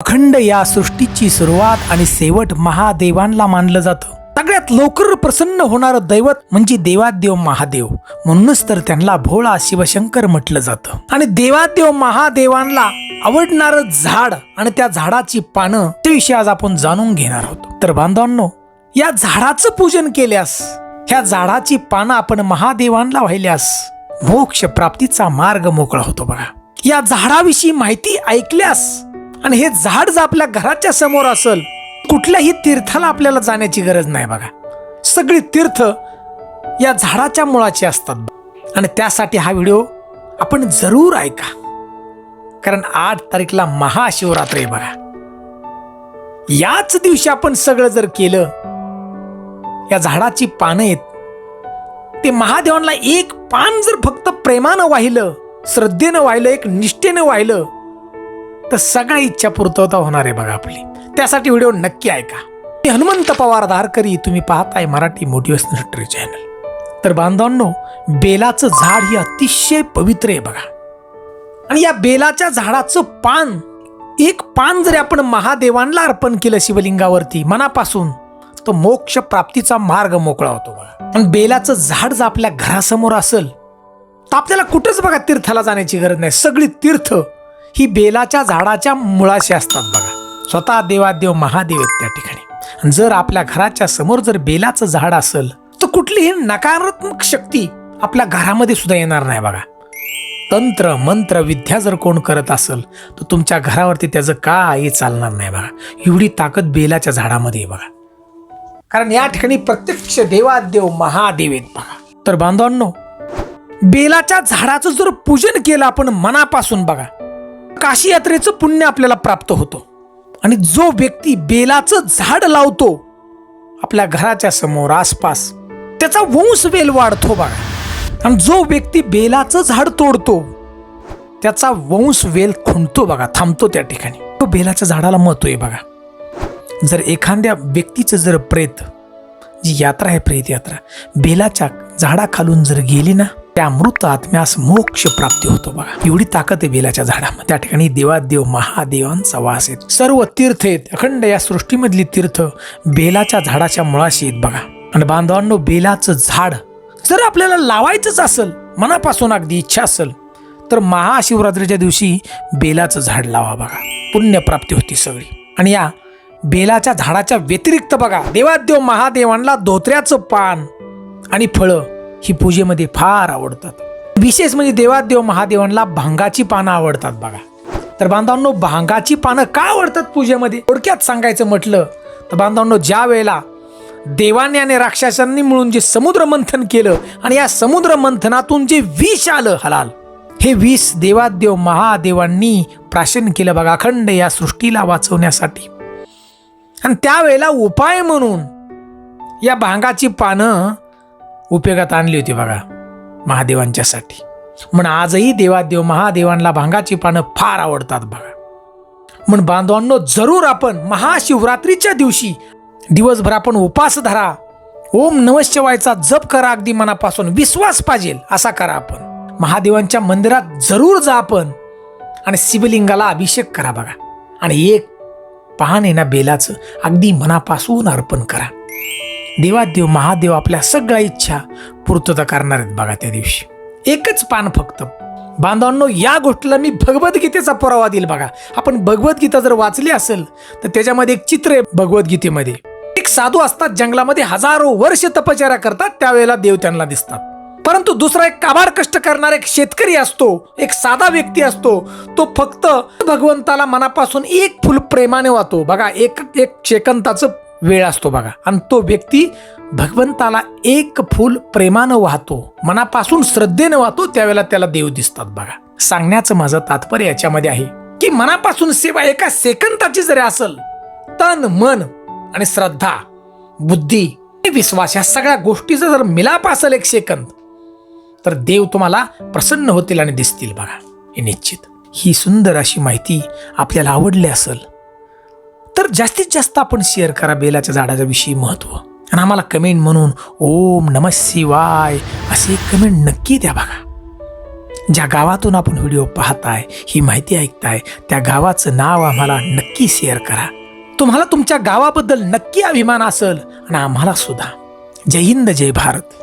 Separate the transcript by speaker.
Speaker 1: अखंड या सृष्टीची सुरुवात आणि शेवट महादेवांना मानलं जातं. सगळ्यात लवकर प्रसन्न होणारं दैवत म्हणजे देवादेव महादेव. म्हणूनच तर त्यांना भोळा शिवशंकर म्हटलं जातं. आणि देवादेव महादेवांना आवडणारं झाड आणि त्या झाडाची पानं त्याविषयी आज आपण जाणून घेणार आहोत. तर बांधवांनो या झाडाचं पूजन केल्यास ह्या झाडाची पानं आपण महादेवांना वाहिल्यास मोक्ष प्राप्तीचा मार्ग मोकळा होतो बघा. या झाडाविषयी माहिती ऐकल्यास आणि हे झाड जर आपल्या घराच्या समोर असेल कुठल्याही तीर्थाला आपल्याला जाण्याची गरज नाही बघा. सगळी तीर्थ या झाडाच्या मुळाची असतात. आणि त्यासाठी हा व्हिडिओ आपण जरूर ऐका. कारण आठ तारीखला महाशिवरात्र आहे बघा. याच दिवशी आपण सगळं जर केलं या झाडाची पानं आहेत ते महादेवांना एक पान जर फक्त प्रेमानं वाहिलं श्रद्धेनं वाहिलं एक निष्ठेनं वाहिलं तर सगळ्या इच्छा पूर्तवता होणार आहे बघा आपली. त्यासाठी व्हिडिओ नक्की ऐका. मी हनुमंत पवार धारकरी तुम्ही पाहताय मराठी मोटिवेशनल हिस्ट्री चॅनल तर बांधवांनो बेलाचं झाड हे अतिशय पवित्र आहे बघा. आणि या बेलाच्या झाडाचं पान एक पान जरी आपण महादेवांना अर्पण केलं शिवलिंगावरती मनापासून तो मोक्ष प्राप्तीचा मार्ग मोकळा होतो बघा. आणि बेलाचं झाड जर आपल्या घरासमोर असेल तर आपल्याला कुठंच बघा तीर्थाला जाण्याची गरज नाही. सगळी तीर्थ ही बेलाच्या झाडाच्या मुळाशी असतात बघा. स्वतः देवादेव महादेव आहेत त्या ठिकाणी. जर आपल्या घराच्या समोर जर बेलाचं झाड असेल तर कुठलीही नकारात्मक शक्ती आपल्या घरामध्ये सुद्धा येणार नाही बघा. तंत्र मंत्र विद्या जर कोण करत असेल तर तुमच्या घरावरती त्याचं काही चालणार नाही बघा. एवढी ताकद बेलाच्या झाडामध्ये आहे बघा. कारण या ठिकाणी प्रत्यक्ष देवादेव महादेव आहेत बघा. तर बांधवांनो बेलाच्या झाडाचं जर पूजन केलं आपण मनापासून बघा काशी यात्रेचं पुण्य आपल्याला प्राप्त होतं. आणि जो व्यक्ती बेलाचं झाड लावतो आपल्या घराच्या समोर आसपास त्याचा वंशवेल वाढतो बघा. आणि जो व्यक्ती बेलाचं झाड तोडतो त्याचा वंशवेल खुंटतो बघा थांबतो त्या ठिकाणी. तो बेलाच्या झाडाला महत्त्व आहे बघा. जर एखाद्या व्यक्तीचं जर प्रेत जी यात्रा आहे प्रेत यात्रा बेलाच्या झाडाखालून जर गेली ना त्या मृत आत्म्यास मोक्ष प्राप्ती होतो बघा. एवढी ताकद आहे बेलाच्या झाडामध्ये. त्या ठिकाणी देवादेव महादेवांचा वास आहेत सर्व तीर्थ आहेत. अखंड या सृष्टीमधली तीर्थ बेलाच्या झाडाच्या मुळाशी आहेत बघा. आणि बांधवांनो बेलाचं झाड जर आपल्याला लावायचंच असेल मनापासून अगदी इच्छा असेल तर महाशिवरात्रीच्या दिवशी बेलाचं झाड लावा बघा. पुण्यप्राप्ती होती सगळी. आणि या बेलाच्या झाडाच्या व्यतिरिक्त बघा देवादेव महादेवांना धोत्र्याचं पान आणि फळं ही पूजेमध्ये फार आवडतात. विशेष म्हणजे देवादेव महादेवांना भांगाची पानं आवडतात बघा. तर बांधवांनो भांगाची पानं का आवडतात पूजेमध्ये? थोडक्यात सांगायचं म्हटलं तर बांधवांनो ज्या वेळेला देवाने आणि राक्षसांनी मिळून जे समुद्र मंथन केलं आणि या समुद्र मंथनातून जे विष आलं हलाल हे विष देवादेव महादेवांनी प्राशन केलं बघा अखंड या सृष्टीला वाचवण्यासाठी. आणि त्यावेळेला उपाय म्हणून या भांगाची पानं उपयोगात आणली होती बघा महादेवांच्यासाठी. म्हणून आजही देवादेव महादेवांना भांगाची पानं फार आवडतात बघा. म्हणून बांधवांनो जरूर आपण महाशिवरात्रीच्या दिवशी दिवसभर आपण उपास धरा. ओम नमशिवायचा जप करा अगदी मनापासून विश्वास पाहिजे असा करा आपण. महादेवांच्या मंदिरात जरूर जा आपण आणि शिवलिंगाला अभिषेक करा बघा. आणि एक पान आहे ना बेलाचं अगदी मनापासून अर्पण करा. देवादेव महादेव आपल्या सगळ्या इच्छा पूर्तता करणार आहेत बघा त्या दिवशी. एकच पान फक्त. बांधवांनो या गोष्टीला मी भगवद्गीतेचा पुरावा देईल बघा. आपण भगवद्गीता जर वाचली असेल तर त्याच्यामध्ये एक चित्र आहे भगवद्गीतेमध्ये. एक साधू असतात जंगलामध्ये हजारो वर्ष तपचर्या करतात त्यावेळेला देव त्यांना दिसतात. परंतु दुसरा एक काबाड कष्ट करणारा एक शेतकरी असतो एक साधा व्यक्ती असतो तो फक्त भगवंताला मनापासून एक फुल प्रेमाने वाहतो. बघा एक एक शेकंताचं वेळ असतो बघा. आणि तो व्यक्ती भगवंताला एक फूल प्रेमानं वाहतो मनापासून श्रद्धेनं वाहतो त्यावेळेला त्याला देव दिसतात बघा. सांगण्याचं माझं तात्पर्य याच्यामध्ये आहे की मनापासून सेवा एका सेकंदाची जरी असेल तन मन आणि श्रद्धा बुद्धी आणि विश्वास या सगळ्या गोष्टीचा जर मिलाप असेल एक सेकंद तर देव तुम्हाला प्रसन्न होतील आणि दिसतील बघा. हे निश्चित. ही सुंदर अशी माहिती आपल्याला आवडली असेल तर जास्तीत जास्त आपण शेअर करा बेलाच्या झाडाच्या विषयी महत्त्व. आणि आम्हाला कमेंट म्हणून ओम नम शिवाय असे कमेंट नक्की द्या बघा. ज्या गावातून आपण व्हिडिओ पाहताय ही माहिती ऐकताय त्या गावाचं नाव आम्हाला नक्की शेअर करा. तुम्हाला तुमच्या गावाबद्दल नक्की अभिमान असेल आणि आम्हाला सुद्धा. जय हिंद जय भारत.